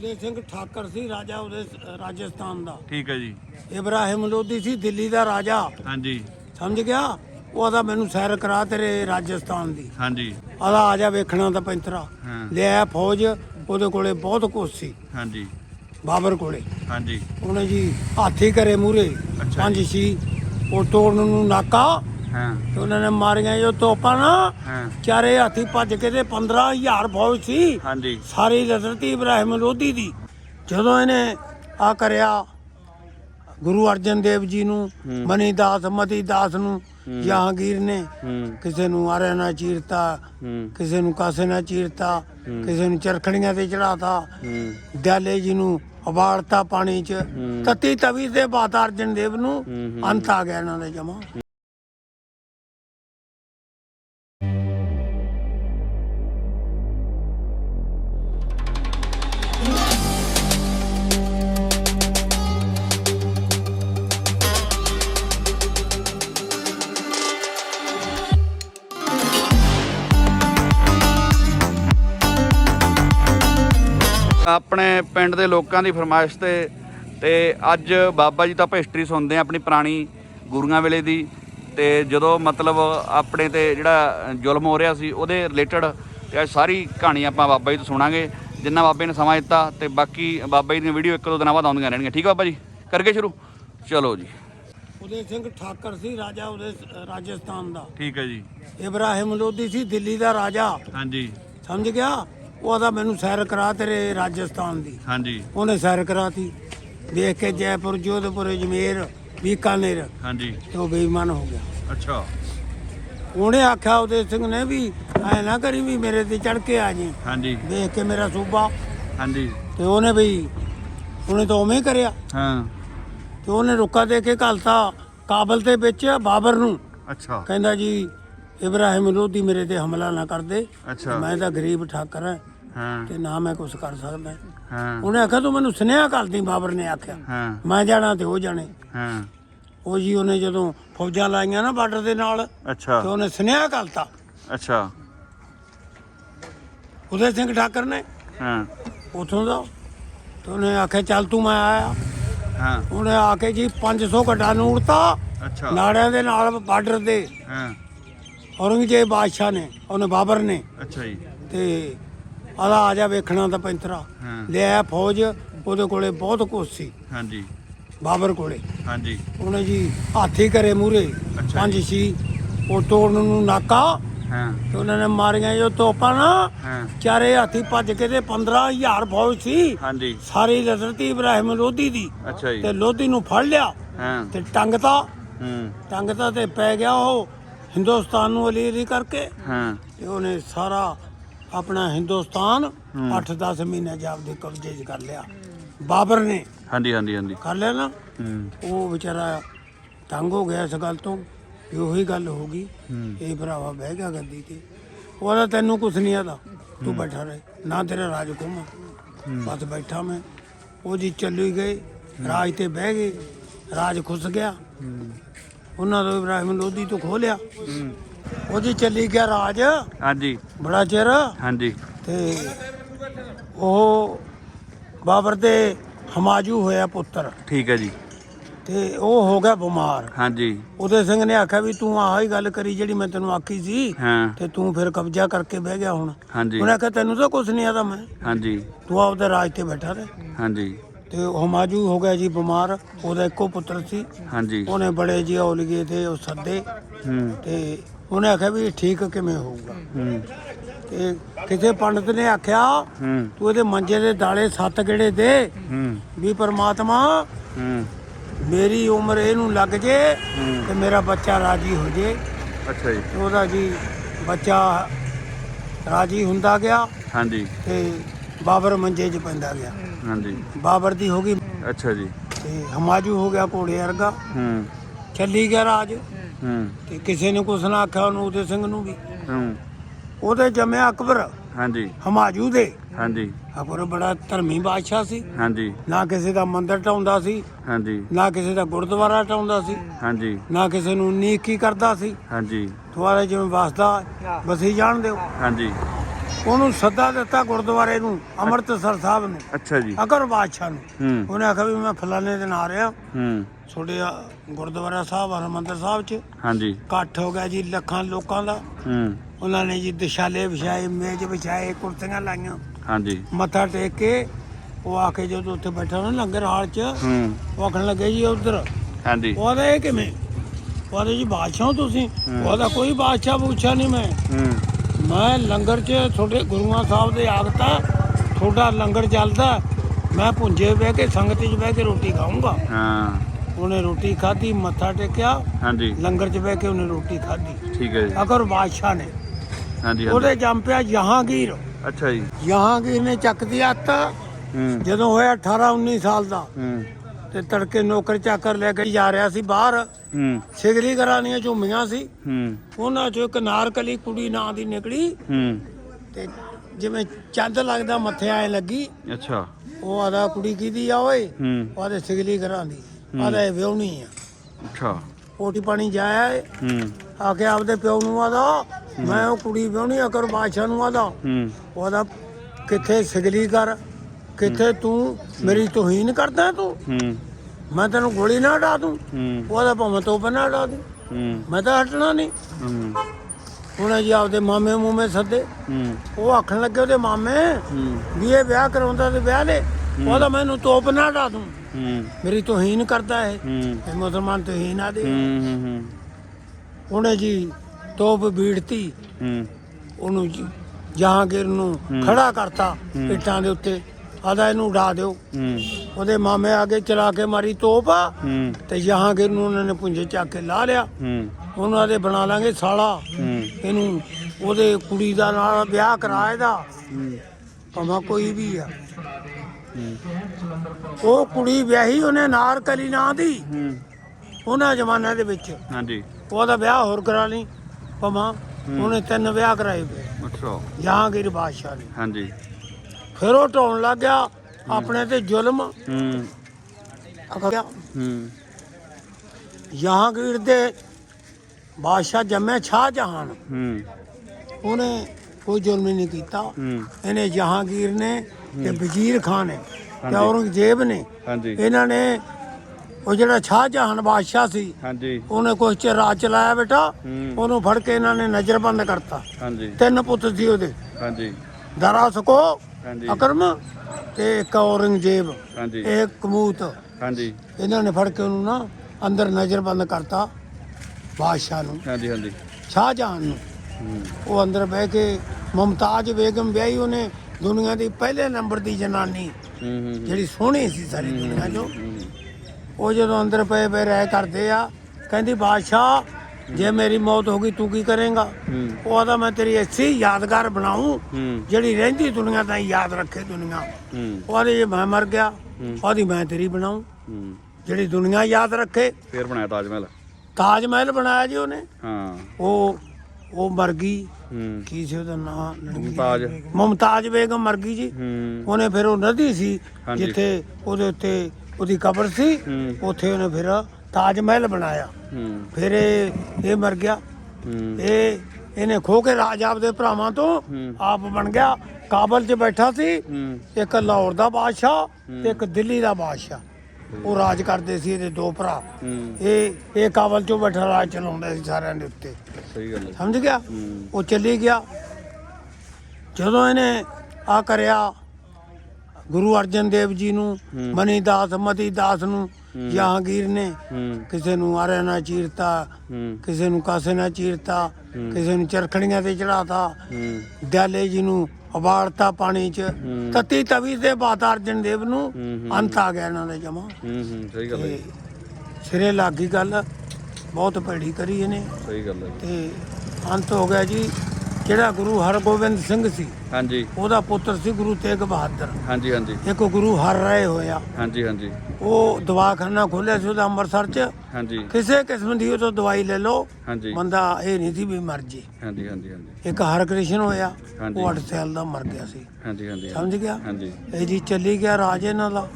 ਉਦੈ ਸਿੰਘ ਠਾਕਰ ਸੀ ਰਾਜਾ ਉਦੈ ਰਾਜਸਥਾਨ ਦਾ। ਠੀਕ ਹੈ ਜੀ। ਇਬਰਾਹਿਮ ਲੋਧੀ ਸੀ ਦਿੱਲੀ ਦਾ ਰਾਜਾ। ਹਾਂਜੀ। ਸਮਝ ਗਿਆ? ਉਹ ਆਦਾ ਮੈਨੂੰ ਸੈਰ ਕਰਾ ਤੇਰੇ ਰਾਜਸਥਾਨ ਦੀ। ਹਾਂਜੀ। ਆਦਾ ਆ ਜਾ ਵੇਖਣਾ ਤਾਂ ਪੈਂਤਰਾ। ਹਾਂ। ਲਿਆ ਫੌਜ ਉਹਦੇ ਕੋਲੇ ਬਹੁਤ ਕੁਛ ਸੀ। ਹਾਂਜੀ। ਬਾਬਰ ਕੋਲੇ। ਹਾਂਜੀ। ਉਹਨੇ ਜੀ ਹਾਥੀ ਕਰੇ ਮੂਰੇ ਅੱਛਾ। ਪੰਜ ਸੀ ਉਹ ਤੋੜਨ ਨੂੰ ਨਾਕਾ। ਹਾਂ। ਤੇ ਉਹਨਾਂ ਨੇ ਮਾਰੀਆਂ ਜੋ ਤੋਪਾਂ ਨਾ ਹਾਂ। ਚਾਰੇ ਹਾਥੀ ਭੱਜ ਕੇ ਤੇ 15000 ਫੌਜ ਸੀ। ਹਾਂਜੀ। ਸਾਰੀ ਲਸ਼ਕਤੀ ਇਬਰਾਹਿਮ ਲੋਧੀ ਦੀ। ਜਦੋਂ ਇਹਨੇ ਆ ਕਰਿਆ ਗੁਰੂ ਅਰਜਨ ਦੇਵ ਜੀ ਨੂੰ। ਮਨੀ ਦਾਸ ਮਤੀ ਦਾਸ ਨੂੰ। ਜਹਾਂਗੀਰ ਨੇ। ਕਿਸੇ ਨੂੰ ਆਰੇ ਨਾ ਚੀਰਤਾ ਕਿਸੇ ਨੂੰ ਕਾਸੇ ਨਾ ਚੀਰਤਾ। ਕਿਸੇ ਨੂੰ ਚਰਖੜੀਆਂ ਤੇ ਚੜਾਤਾ। ਦਿਆਲੇ ਜੀ ਨੂੰ ਉਬਾਲਤਾ ਪਾਣੀ 'ਚ। ਤਤੀ ਤਵੀ ਦੇ ਬਾਤ ਅਰਜਨ ਦੇਵ ਨੂੰ। ਅੰਤ ਆ ਗਿਆ ਇਹਨਾਂ ਦੇ ਜਮਾ। ਆਪਣੇ ਪਿੰਡ ਦੇ ਲੋਕਾਂ ਦੀ ਫਰਮਾਇਸ਼ ਤੇ ਤੇ ਅੱਜ ਬਾਬਾ ਜੀ ਤਾਂ ਆਪਾਂ ਹਿਸਟਰੀ ਸੁਣਦੇ ਆ ਆਪਣੀ ਪੁਰਾਣੀ ਗੁਰੂਆਂ ਵੇਲੇ ਦੀ। ਤੇ ਜਦੋਂ ਮਤਲਬ ਆਪਣੇ ਤੇ ਜਿਹੜਾ ਜ਼ੁਲਮ ਹੋ ਰਿਹਾ ਸੀ ਉਹਦੇ ਰਿਲੇਟਡ ਤੇ ਅੱਜ ਸਾਰੀ ਕਹਾਣੀ ਆਪਾਂ ਬਾਬਾ ਜੀ ਤੋਂ ਸੁਣਾਂਗੇ ਜਿੰਨਾ ਬਾਬੇ ਨੇ ਸਮਾਂ ਦਿੱਤਾ ਤੇ ਬਾਕੀ ਬਾਬਾ ਜੀ ਦੀਆਂ ਵੀਡੀਓ ਇੱਕ ਦੋ ਦਿਨਾਂ ਬਾਅਦ ਆਉਂਦੀਆਂ ਰਹਿਣਗੀਆਂ। ਠੀਕ ਆ ਬਾਬਾ ਜੀ? ਕਰਕੇ ਸ਼ੁਰੂ? ਚਲੋ ਜੀ। ਉਦੈ ਸਿੰਘ ਠਾਕਰ ਸੀ ਰਾਜਾ ਉਦੈ ਰਾਜਸਥਾਨ ਦਾ। ਠੀਕ ਹੈ ਜੀ। ਇਬਰਾਹਿਮ ਲੋਧੀ ਸੀ ਦਿੱਲੀ ਦਾ ਰਾਜਾ। ਹਾਂਜੀ। ਸਮਝ ਗਿਆ? ਉਹ ਆਦਾ ਮੈਨੂੰ ਸੈਰ ਕਰਾ ਤੇਰੇ ਰਾਜਸਥਾਨ ਦੀ। ਹਾਂਜੀ। ਉਹਨੇ ਸੈਰ ਕਰਾਤੀ। ਦੇਖ ਕੇ ਜੈਪੁਰ ਜੋਧਪੁਰ ਅਜਮੇਰ ਬੀਕਾਨੇਰ ਹਾਂਜੀ। ਤੇ ਉਹ ਬੇਈਮਾਨ ਹੋ ਗਿਆ। ਅੱਛਾ। ਉਹਨੇ ਆਖਿਆ ਉਦੈ ਸਿੰਘ ਨੇ ਵੀ ਐ ਨਾ ਕਰੀ ਵੀ ਮੇਰੇ ਤੇ ਚੜ ਕੇ ਆ ਜੀ। ਹਾਂਜੀ। ਦੇਖ ਕੇ ਮੇਰਾ ਸੂਬਾ। ਹਾਂਜੀ। ਤੇ ਉਹਨੇ ਵੀ ਉਹਨੇ ਤਾਂ ਉਵੇਂ ਹੀ ਕਰਿਆ। ਹਾਂ। ਤੇ ਉਹਨੇ ਰੁੱਕਾ ਦੇ ਕੇ ਘਲਤਾ ਕਾਬਲ ਦੇ ਵਿੱਚ ਬਾਬਰ ਨੂੰ। ਅੱਛਾ। ਕਹਿੰਦਾ ਜੀ ਇਬਰਾਹਿਮ ਲੋਧੀ ਮੇਰੇ ਤੇ ਹਮਲਾ ਨਾ ਕਰਦੇ ਅੱਛਾ। ਮੈਂ ਤਾਂ ਗਰੀਬ ਠਾਕਰ ਹਾਂ। ਹਾਂ। ਤੇ ਨਾ ਮੈਂ ਕੁਝ ਕਰ ਸਕਦਾ। ਹਾਂ। ਉਹਨੇ ਆਖਿਆ ਤੂੰ ਮੈਨੂੰ ਸੁਨੇਹਾ ਕਰਦੀ ਬਾਬਰ ਨੇ ਆਖਿਆ। ਹਾਂ। ਮੈਂ ਜਾਣਾ ਤੇ ਉਹ ਜਾਣੇ। ਹਾਂ। ਉਹ ਜੀ ਉਹਨੇ ਜਦੋਂ ਫੌਜਾਂ ਲਾਈਆਂ ਨਾ ਬਾਰਡਰ ਦੇ ਨਾਲ ਅੱਛਾ। ਤੇ ਉਹਨੇ ਸੁਨੇਹਾ ਕਰਤਾ। ਅੱਛਾ। ਉਦੈ ਸਿੰਘ ਠਾਕਰ ਨੇ। ਹਾਂ। ਉਥੋਂ ਦਾ। ਤੇ ਉਹਨੇ ਆਖਿਆ ਚੱਲ ਤੂੰ ਮੈਂ ਆਇਆ। ਹਾਂ। ਉਹਨੇ ਆ ਕੇ ਜੀ 500 ਗੱਡਾ ਨੂੜਤਾ। ਅੱਛਾ। ਨਾੜਿਆਂ ਦੇ ਨਾਲ ਬਾਰਡਰ ਦੇ। ਹਾਂ। ਔਰੰਗਜ਼ੇਬ ਬਾਦਸ਼ਾਹ ਨੇ ਉਹਨੇ ਬਾਬਰ ਨੇ। ਅੱਛਾ ਜੀ। ਤੇ ਆਦਾ ਆ ਜਾ ਵੇਖਣਾ ਤਾਂ ਪੈਂਤਰਾ। ਹਾਂ। ਲਿਆ ਫੌਜ ਉਹਦੇ ਕੋਲੇ ਬਹੁਤ ਕੁਛ ਸੀ। ਹਾਂਜੀ। ਬਾਬਰ ਕੋਲੇ। ਹਾਂਜੀ। ਉਹਨੇ ਜੀ ਹਾਥੀ ਕਰੇ ਮੂਰੇ ਅੱਛਾ। ਪੰਜ ਸੀ ਉਹ ਤੋੜਨ ਨੂੰ ਨਾਕਾ। ਹਾਂ। ਤੇ ਉਹਨਾਂ ਨੇ ਮਾਰੀਆਂ ਜੋ ਤੋਪਾਂ ਨਾ। ਹਾਂ। ਚਾਰੇ ਹਾਥੀ ਭੱਜ ਕੇ ਤੇ 15000 ਫੌਜ ਸੀ। ਹਾਂਜੀ। ਸਾਰੀ ਲਸ਼ਕਤੀ ਇਬਰਾਹਿਮ ਲੋਧੀ ਦੀ। ਅੱਛਾ ਜੀ। ਤੇ ਲੋਧੀ ਨੂੰ ਫੜ ਲਿਆ। ਹਾਂ। ਤੇ ਟੰਗਤਾ। ਹੂੰ। ਟੰਗਤਾ ਤੇ ਪੈ ਗਿਆ ਉਹ ਹਿੰਦੁਸਤਾਨ ਨੂੰ ਅਲੀ ਅਲੀ ਕਰਕੇ। ਹਾਂ। ਤੇ ਉਹਨੇ ਸਾਰਾ ਆਪਣਾ ਹਿੰਦੁਸਤਾਨ ਹੂੰ। 8-10 ਮਹੀਨੇ ਜਾਬ ਦੇ ਕਬਜ਼ੇ 'ਚ ਕਰ ਲਿਆ। ਬਾਬਰ ਨੇ। ਹਾਂਜੀ ਹਾਂਜੀ ਹਾਂਜੀ। ਕਰ ਲਿਆ ਨਾ। ਹੂੰ। ਉਹ ਵਿਚਾਰਾ ਤੰਗ ਹੋ ਗਿਆ ਇਸ ਗੱਲ ਤੋਂ ਵੀ ਉਹੀ ਗੱਲ ਹੋ ਗਈ। ਇਹ ਭਰਾਵਾ ਬਹਿ ਗਿਆ ਗੱਦੀ ਤੇ। ਉਹਦਾ ਤੈਨੂੰ ਕੁਛ ਨਹੀਂ ਆਦਾ। ਤੂੰ ਬੈਠਾ ਰਹੇ। ਨਾ ਤੇਰਾ ਰਾਜ ਘੁੰਮਾ ਬਸ ਬੈਠਾ ਮੈਂ। ਉਹ ਜੀ ਚੱਲੀ ਗਏ। ਰਾਜ ਤੇ ਬਹਿ ਗਏ। ਰਾਜ ਖੁੱਸ ਗਿਆ। ਉਹਨਾਂ ਤੋਂ ਇਬਰਾਹਿਮ ਲੋਧੀ ਤੋਂ ਖੋ ਲਿਆ ਹੂੰ ਉਹ ਜੀ ਚੱਲੀ ਗਿਆ ਰਾਜ। ਹਾਂਜੀ। ਬੜਾ ਚਿਰ। ਹਾਂਜੀ। ਤੇ ਉਹ ਬਾਬਰ ਦੇ ਹਮਾਜੂ ਹੋਇਆ ਪੁੱਤਰ। ਠੀਕ ਹੈ ਜੀ। ਤੇ ਉਹ ਹੋ ਗਿਆ ਬਿਮਾਰ। ਹਾਂਜੀ। ਉਹਦੇ ਸਿੰਘ ਨੇ ਆਖਿਆ ਵੀ ਤੂੰ ਆਹ ਹੀ ਗੱਲ ਕਰੀ ਜਿਹੜੀ ਮੈਂ ਤੈਨੂੰ ਆਖੀ ਸੀ। ਹਾਂ। ਤੇ ਤੂੰ ਫਿਰ ਕਬਜ਼ਾ ਕਰਕੇ ਬਹਿ ਗਿਆ ਹੁਣ। ਹਾਂਜੀ। ਉਹਨੇ ਆਖਿਆ ਤੈਨੂੰ ਤਾਂ ਕੁਝ ਨਹੀਂ ਆਦਾ ਮੈਂ। ਹਾਂਜੀ। ਤੂੰ ਆਪਦੇ ਰਾਜ ਤੇ ਬੈਠਾ ਰਹੇ। ਹਾਂਜੀ। ਤੇ ਹਮਾਜੂ ਹੋ ਗਿਆ ਜੀ ਬਿਮਾਰ। ਉਹਦਾ ਇੱਕੋ ਪੁੱਤਰ ਸੀ। ਹਾਂਜੀ। ਉਹਨੇ ਬੜੇ ਜੀ ਔਲਗੇ ਤੇ ਉਹ ਸੱਦੇ। ਹੂੰ। ਤੇ ਉਹਨੇ ਆਖਿਆ ਵੀ ਇਹ ਠੀਕ ਕਿਵੇਂ ਹੋਊਗਾ। ਹੂੰ। ਤੇ ਕਿਸੇ ਪੰਡਤ ਨੇ ਆਖਿਆ ਹੂੰ। ਤੂੰ ਇਹਦੇ ਮੰਜੇ ਦੇ ਦਾਲੇ ਸੱਤ ਗੇੜੇ ਦੇ ਹੂੰ। ਵੀ ਪਰਮਾਤਮਾ ਹੂੰ। ਮੇਰੀ ਉਮਰ ਇਹਨੂੰ ਲੱਗ ਜੇ। ਤੇ ਮੇਰਾ ਬੱਚਾ ਰਾਜੀ ਹੋ ਜੇ। ਅੱਛਾ ਜੀ। ਉਹਦਾ ਜੀ ਬੱਚਾ ਰਾਜੀ ਹੁੰਦਾ ਗਿਆ ਹਾਂਜੀ। ਤੇ ਬਾਬਰ ਮੰਜੇ 'ਚ ਪੈਂਦਾ ਗਿਆ। ਹਾਂਜੀ। ਬਾਬਰ ਦੀ ਹੋ ਗਈ। ਅੱਛਾ ਜੀ। ਤੇ ਹਮਾਜੂ ਹੋ ਗਿਆ ਘੋੜੇ ਵਰਗਾ। ਹੂੰ। ਚੱਲੀ ਗਿਆ ਰਾਜ। ਹੂੰ। ਤੇ ਕਿਸੇ ਨੇ ਕੁਛ ਨਾ ਆਖਿਆ ਉਹਨੂੰ ਉਦੇ ਸਿੰਘ ਨੂੰ ਵੀ। ਹੂੰ। ਉਹਦੇ ਜੰਮਿਆ ਅਕਬਰ। ਹਾਂਜੀ। ਹਮਾਜੂ ਦੇ। ਹਾਂਜੀ। ਅਕਬਰ ਬੜਾ ਧਰਮੀ ਬਾਦਸ਼ਾਹ ਸੀ। ਹਾਂਜੀ। ਨਾ ਕਿਸੇ ਦਾ ਮੰਦਿਰ ਢਾਉਂਦਾ ਸੀ। ਹਾਂਜੀ। ਨਾ ਕਿਸੇ ਦਾ ਗੁਰਦੁਆਰਾ ਢਾਉਂਦਾ ਸੀ। ਹਾਂਜੀ। ਨਾ ਕਿਸੇ ਨੂੰ ਨੀਕੀ ਕਰਦਾ ਸੀ। ਹਾਂਜੀ। ਤੁਹਾਰੇ ਜਿਵੇਂ ਵਸਦਾ ਬਸੀ ਜਾਣ ਦਿਓ। ਹਾਂਜੀ। ਉਹਨੂੰ ਸੱਦਾ ਦਿੱਤਾ ਗੁਰਦੁਆਰੇ ਨੂੰ ਅੰਮ੍ਰਿਤਸਰ ਸਾਹਿਬ ਨੂੰ। ਅੱਛਾ ਜੀ। ਅਕਰ ਬਾਦਸ਼ਾਹ ਨੂੰ। ਹੂੰ। ਉਹਨੇ ਆਖਿਆ ਵੀ ਮੈਂ ਫਲਾਣੇ ਦਿਨ ਆ ਰਿਹਾ। ਹੂੰ। ਤੁਹਾਡੇ ਆ ਗੁਰਦੁਆਰਾ ਸਾਹਿਬ ਹਰਮੰਦਰ ਸਾਹਿਬ 'ਚ? ਹਾਂਜੀ। ਇਕੱਠ ਹੋ ਗਿਆ ਜੀ ਲੱਖਾਂ ਲੋਕਾਂ ਦਾ। ਹੂੰ। ਉਹਨਾਂ ਨੇ ਜੀ ਦਿਸ਼ਾਲੇ ਵਿਛਾਏ ਮੇਜ਼ ਵਿਛਾਏ ਕੁਰਸੀਆਂ ਲਾਈਆਂ। ਹਾਂਜੀ। ਮੱਥਾ ਟੇਕ ਕੇ ਉਹ ਆ ਕੇ ਜਦੋਂ ਉੱਥੇ ਬੈਠਾ ਨਾ ਲੰਗਰ ਹਾਲ 'ਚ ਹੂੰ। ਉਹ ਆਖਣ ਲੱਗੇ ਜੀ ਉਧਰ। ਹਾਂਜੀ। ਉਹਦਾ ਇਹ ਕਿਵੇਂ? ਉਹਦੇ ਜੀ ਬਾਦਸ਼ਾਹ ਤੁਸੀਂ? ਉਹਦਾ ਕੋਈ ਬਾਦਸ਼ਾਹ ਪੁੱਛਿਆ ਨਹੀਂ ਮੈਂ। ਹੂੰ। ਮੈਂ ਲੰਗਰ 'ਚ ਤੁਹਾਡੇ ਗੁਰੂਆਂ ਸਾਹਿਬ ਦੇ ਆਗਤਾ ਤੁਹਾਡਾ ਲੰਗਰ ਚੱਲਦਾ। ਮੈਂ ਪੁੰਜੇ ਬਹਿ ਕੇ ਸੰਗਤ 'ਚ ਬਹਿ ਕੇ ਰੋਟੀ ਖਾਊਂਗਾ। ਹਾਂ। ਉਹਨੇ ਰੋਟੀ ਖਾਧੀ ਮੱਥਾ ਟੇਕਿਆ ਹਾਂਜੀ। ਲੰਗਰ 'ਚ ਬਹਿ ਕੇ ਉਹਨੇ ਰੋਟੀ ਖਾਧੀ। ਠੀਕ ਹੈ ਜੀ। ਅਕਰ ਬਾਦਸ਼ਾਹ ਨੇ। ਹਾਂਜੀ ਉਹਦੇ ਜੰਮ ਪਿਆ ਜਹਾਂਗੀਰ। ਅੱਛਾ ਜੀ। ਜਹਾਂਗੀਰ ਨੇ ਚੱਕਦੀ ਹੱਥ। ਹੂੰ। ਜਦੋਂ ਹੋਇਆ 18 19 ਸਾਲ ਦਾ। ਤੇ ਤੜਕੇ ਨੌਕਰ ਚਾਕਰ ਲੈ ਕੇ ਜਾ ਰਿਹਾ ਸੀ ਬਾਹਰ। ਹੂੰ। ਸਿਗਰੀ ਘਰਾਣੀਆਂ ਝੁੰਮੀਆਂ ਸੀ। ਹੂੰ। ਉਹਨਾਂ ਚੋਂ ਇੱਕ ਨਾਰਕਲੀ ਕੁੜੀ ਨਾਂ ਦੀ ਨਿਕਲੀ। ਹੂੰ। ਤੇ ਜਿਵੇਂ ਚੰਦ ਲੱਗਦਾ ਮੱਥੇ ਆਏ ਲੱਗੀ। ਅੱਛਾ। ਉਹ ਆਦਾ ਕੁੜੀ ਕਿਹਦੀ ਆ ਓਏ? ਹੂੰ। ਉਹਦੇ ਸਿਗਲੀ ਘਰਾਂ ਦੀ ਆਦਾ ਇਹ ਵਿਆਹਣੀ ਆ। ਅੱਛਾ। ਪੋਟੀ ਪਾਣੀ ਜਾਇਆ ਏ। ਹੂੰ। ਆ ਕੇ ਆਪਦੇ ਪਿਓ ਨੂੰ ਆਦਾ। ਮੈਂ ਉਹ ਕੁੜੀ ਵਿਆਹਣੀ ਆ ਕਰ ਬਾਦਸ਼ਾਹ ਨੂੰ ਆਦਾ। ਹੂੰ। ਉਹਦਾ ਕਿੱਥੇ ਸਿਗਲੀ ਕਰ ਕਿੱਥੇ ਤੂੰ ਮੇਰੀ ਤੋਹੀਨ ਕਰਦਾ ਤੂੰ? ਹੂੰ। ਮੈਂ ਤੈਨੂੰ ਗੋਲੀ ਨਾ ਉਡਾ ਦੂੰ। ਹੂੰ। ਉਹਦਾ ਭਾਵੇਂ ਤੋਪ ਨਾ ਉਡਾ ਦੂੰ। ਹੂੰ। ਮੈਂ ਤਾਂ ਹਟਣਾ ਨਹੀਂ। ਹੂੰ। ਉਹਨੇ ਜੀ ਆਪਦੇ ਮਾਮੇ ਮੂਮੇ ਸੱਦੇ। ਹੂੰ। ਉਹ ਆਖਣ ਲੱਗੇ ਉਹਦੇ ਮਾਮੇ ਹੂੰ। ਵੀ ਇਹ ਵਿਆਹ ਕਰਾਉਂਦਾ ਤੇ ਵਿਆਹ ਲੈ ਉਹਦਾ ਮੈਨੂੰ ਤੋਪ ਨਾ ਉਡਾ ਦੂੰ। ਹੂੰ। ਮੇਰੀ ਤੋਹੀਨ ਕਰਦਾ ਹੈ ਹੂੰ। ਇਹ ਮੁਸਲਮਾਨ ਤੋਹੀਨ ਆ ਦੇ। ਹੂੰ ਹੂੰ ਉਹਨੇ ਜੀ ਤੋਪ ਬੀੜਤੀ। ਹੂੰ। ਉਹਨੂੰ ਜੀ ਜਹਾਂਗੀਰ ਨੂੰ ਖੜਾ ਕਰਤਾ ਇੱਟਾਂ ਦੇ ਉੱਤੇ। ਆਦਾ ਇਹਨੂੰ ਉਡਾ ਦਿਓ। ਹੂੰ। ਉਹਦੇ ਮਾਮੇ ਆਗੇ ਚਲਾ ਕੇ ਮਾਰੀ ਤੋਪ। ਹੂੰ। ਤੇ ਜਹਾਂਗੀਰ ਨੂੰ ਉਹਨਾਂ ਨੇ ਪੁੰਜੇ ਚੱਕ ਕੇ ਲਾ ਲਿਆ। ਹੂੰ। ਉਹਨਾਂ ਦੇ ਬਣਾ ਲਾਂਗੇ ਸਾਲਾ। ਹੂੰ। ਇਹਨੂੰ ਉਹਦੇ ਕੁੜੀ ਦਾ ਨਾਲ ਵਿਆਹ ਕਰਾ ਇਹਦਾ। ਹੂੰ। ਭਾਵੇਂ ਕੋਈ ਵੀ ਆ। ਉਹ ਕੁੜੀ ਵਿਆਹੀ ਉਹਨੇ ਨਾਰਕਲੀ ਨਾਂ ਦੀ। ਹੂੰ। ਉਹਨਾਂ ਜ਼ਮਾਨਿਆਂ ਦੇ ਵਿੱਚ। ਹਾਂਜੀ। ਉਹਦਾ ਵਿਆਹ ਹੋਰ ਕਰਾ ਲਈ ਭਾਵੇਂ। ਉਹਨੇ ਤਿੰਨ ਵਿਆਹ ਕਰਾਏ। ਅੱਛਾ। ਜਹਾਂਗੀਰ ਬਾਦਸ਼ਾਹ ਨੇ। ਹਾਂਜੀ। ਫਿਰ ਉਹ ਢਾਉਣ ਲੱਗ ਗਿਆ। ਆਪਣੇ ਤੇ ਜ਼ੁਲਮ। ਹੂੰ। ਜਹਾਂਗੀਰ ਦੇ ਬਾਦਸ਼ਾਹ ਜੰਮੇ ਸ਼ਾਹ ਜਹਾਨ ਹੂੰ। ਉਹਨੇ ਕੋਈ ਜ਼ੁਲਮ ਨਹੀਂ ਕੀਤਾ। ਹੂੰ। ਇਹਨੇ ਜਹਾਂਗੀਰ ਨੇ ਤੇ ਵਜ਼ੀਰ ਖਾਨ ਨੇ ਤੇ। ਔਰੰਗਜ਼ੇਬ ਨੇ। ਹਾਂਜੀ। ਇਹਨਾਂ ਨੇ ਉਹ ਜਿਹੜਾ ਸ਼ਾਹਜਹਾਨ ਬਾਦਸ਼ਾਹ ਸੀ ਹਾਂਜੀ। ਉਹਨੇ ਕੁਛ ਚਿਰ ਰਾਜ ਚਲਾਇਆ ਬੇਟਾ। ਉਹਨੂੰ ਫੜ ਕੇ ਇਹਨਾਂ ਨੇ ਨਜ਼ਰਬੰਦ ਕਰਤਾ। ਹਾਂਜੀ। ਤਿੰਨ ਪੁੱਤ ਸੀ ਉਹਦੇ। ਹਾਂਜੀ। ਦਰਾ ਸਕੋ ਹਾਂਜੀ। ਅਕਰਮ ਤੇ ਇੱਕ ਔਰੰਗਜ਼ੇਬ ਹਾਂਜੀ। ਇਹ ਕਮੂਤ ਹਾਂਜੀ। ਇਹਨਾਂ ਨੇ ਫੜ ਕੇ ਉਹਨੂੰ ਨਾ ਅੰਦਰ ਨਜ਼ਰਬੰਦ ਕਰਤਾ ਬਾਦਸ਼ਾਹ ਨੂੰ। ਹਾਂਜੀ ਹਾਂਜੀ। ਸ਼ਾਹਜਹਾਨ ਨੂੰ। ਉਹ ਅੰਦਰ ਬਹਿ ਕੇ ਮੁਮਤਾਜ ਬੇਗਮ ਵਿਆਹੀ ਉਹਨੇ ਦੁਨੀਆ ਦੀ ਪਹਿਲੇ ਨੰਬਰ ਦੀ ਜਨਾਨੀ ਜਿਹੜੀ ਸੋਹਣੀ ਸੀ ਸਾਰੀ ਦੁਨੀਆ 'ਚੋਂ। ਉਹ ਜਦੋਂ ਅੰਦਰ ਪਏ ਪਏ ਰਹਿ ਕਰਦੇ ਆ ਕਹਿੰਦੀ ਬਾਦਸ਼ਾਹ ਜੇ ਮੇਰੀ ਮੌਤ ਹੋ ਗਈ ਤੂੰ ਕੀ ਕਰੇਂਗਾ? ਉਹ ਆਦਾ ਮੈਂ ਤੇਰੀ ਐਸੀ ਯਾਦਗਾਰ ਬਣਾਉਂ ਜਿਹੜੀ ਰਹਿੰਦੀ ਦੁਨੀਆ ਤਾਂ ਯਾਦ ਰੱਖੇ ਦੁਨੀਆ। ਉਹ ਆਦੇ ਜੇ ਮੈਂ ਮਰ ਗਿਆ। ਉਹਦੀ ਮੈਂ ਤੇਰੀ ਬਣਾਉਂ ਜਿਹੜੀ ਦੁਨੀਆ ਯਾਦ ਰੱਖੇ। ਫੇਰ ਬਣਾਇਆ ਤਾਜ ਮਹਿਲ? ਤਾਜ ਮਹਿਲ ਬਣਾਇਆ ਜੀ ਉਹਨੇ। ਹਾਂ। ਉਹ ਉਹ ਮਰ ਗਈ। ਹੂੰ। ਕੀ ਸੀ ਉਹਦਾ ਨਾਮ ਤਾਜ ਮੁਮਤਾਜ। ਬੇਗਮ ਮਰ ਗਈ ਜੀ। ਹੂੰ। ਉਹਨੇ ਫਿਰ ਉਹ ਨਦੀ ਸੀ ਹਾਂਜੀ। ਜਿੱਥੇ ਉਹਦੇ ਉੱਤੇ ਉਹਦੀ ਕਬਰ ਸੀ। ਹੂੰ। ਉੱਥੇ ਉਹਨੇ ਫਿਰ ਤਾਜ ਮਹਿਲ ਬਣਾਇਆ। ਹੂੰ। ਫਿਰ ਇਹ ਇਹ ਮਰ ਗਿਆ। ਹੂੰ। ਇਹ ਇਹਨੇ ਖੋ ਕੇ ਰਾਜ ਆਪਦੇ ਭਰਾਵਾਂ ਤੋਂ ਹੂੰ। ਆਪ ਬਣ ਗਿਆ। ਕਾਬਲ 'ਚ ਬੈਠਾ ਸੀ। ਹੂੰ। ਇੱਕ ਲਾਹੌਰ ਦਾ ਬਾਦਸ਼ਾਹ ਤੇ ਇੱਕ ਦਿੱਲੀ ਦਾ ਬਾਦਸ਼ਾਹ। ਉਹ ਰਾਜ ਕਰਦੇ ਸੀ ਇਹਦੇ ਦੋ ਭਰਾ। ਇਹ ਇਹ ਕਾਬਲ 'ਚੋਂ ਬੈਠਾ ਰਾਜ ਚਲਾਉਂਦਾ ਸੀ ਸਾਰਿਆਂ ਦੇ ਉੱਤੇ। ਸਹੀ ਗੱਲ ਹੈ। ਸਮਝ ਗਿਆ? ਉਹ ਚੱਲੀ ਗਿਆ। ਜਦੋਂ ਇਹਨੇ ਆ ਕਰਿਆ ਗੁਰੂ ਅਰਜਨ ਦੇਵ ਜੀ ਨੂੰ। ਮਨੀ ਦਾਸ ਮਤੀ ਦਾਸ ਨੂੰ ਜਹਾਂਗੀਰ ਨੇ ਕਿਸੇ ਨੂੰ ਆਰਿਆ ਨਾ ਚੀਰਤਾ ਕਿਸੇ ਨੂੰ ਕਾਸੇ ਨਾ ਚੀਰਤਾ। ਕਿਸੇ ਨੂੰ ਚਰਖੜੀਆਂ ਤੇ ਚੜਾਤਾ ਦਿਆਲੇ ਜੀ ਨੂੰ ਉਬਾਲਤਾ ਪਾਣੀ 'ਚ। ਹੂੰ। ਤਤੀ ਤਵੀ ਦੇ ਬਾਤ ਅਰਜਨ ਦੇਵ ਨੂੰ ਹੂੰ, ਹੂੰ। ਅੰਤ ਆ ਗਿਆ ਇਹਨਾਂ ਦੇ ਜਮਾ। ਹੂੰ ਹੂੰ ਸਹੀ ਗੱਲ ਹੈ ਜੀ, ਸਿਰੇ ਲੱਗ ਗਈ ਗੱਲ। ਬਹੁਤ ਭੈੜੀ ਕਰੀ ਇਹਨੇ। ਸਹੀ ਗੱਲ ਹੈ ਜੀ। ਤੇ ਅੰਤ ਹੋ ਗਿਆ ਜੀ ਜਿਹੜਾ ਗੁਰੂ ਹਰਗੋਬਿੰਦ ਸਿੰਘ ਸੀ ਹਾਂਜੀ। ਉਹਦਾ ਪੁੱਤਰ ਸੀ ਗੁਰੂ ਤੇਗ ਬਹਾਦਰ। ਹਾਂਜੀ ਹਾਂਜੀ। ਇੱਕ ਗੁਰੂ ਹਰ ਰਾਏ ਹੋਇਆ। ਹਾਂਜੀ ਹਾਂਜੀ। ਉਹ ਦਵਾਖਾਨਾ ਖੋਲਿਆ ਸੀ ਉਹਦਾ ਅੰਮ੍ਰਿਤਸਰ 'ਚ। ਹਾਂਜੀ। ਕਿਸੇ ਕਿਸਮ ਦੀ ਉਹ ਤੋਂ ਦਵਾਈ ਲੈ ਲਓ ਹਾਂਜੀ। ਬੰਦਾ ਇਹ ਨਹੀਂ ਸੀ ਵੀ ਮਰ ਜੇ। ਹਾਂਜੀ ਹਾਂਜੀ ਹਾਂਜੀ। ਇੱਕ ਹਰਕ੍ਰਿਸ਼ਨ ਹੋਇਆ ਹਾਂਜੀ। ਉਹ 8 ਸਾਲ ਦਾ ਮਰ ਗਿਆ ਸੀ। ਹਾਂਜੀ ਹਾਂਜੀ। ਸਮਝ ਗਿਆ? ਹਾਂਜੀ। ਇਹ ਜੀ ਚੱਲੀ ਗਿਆ ਰਾਜ ਇਹਨਾਂ ਦਾ।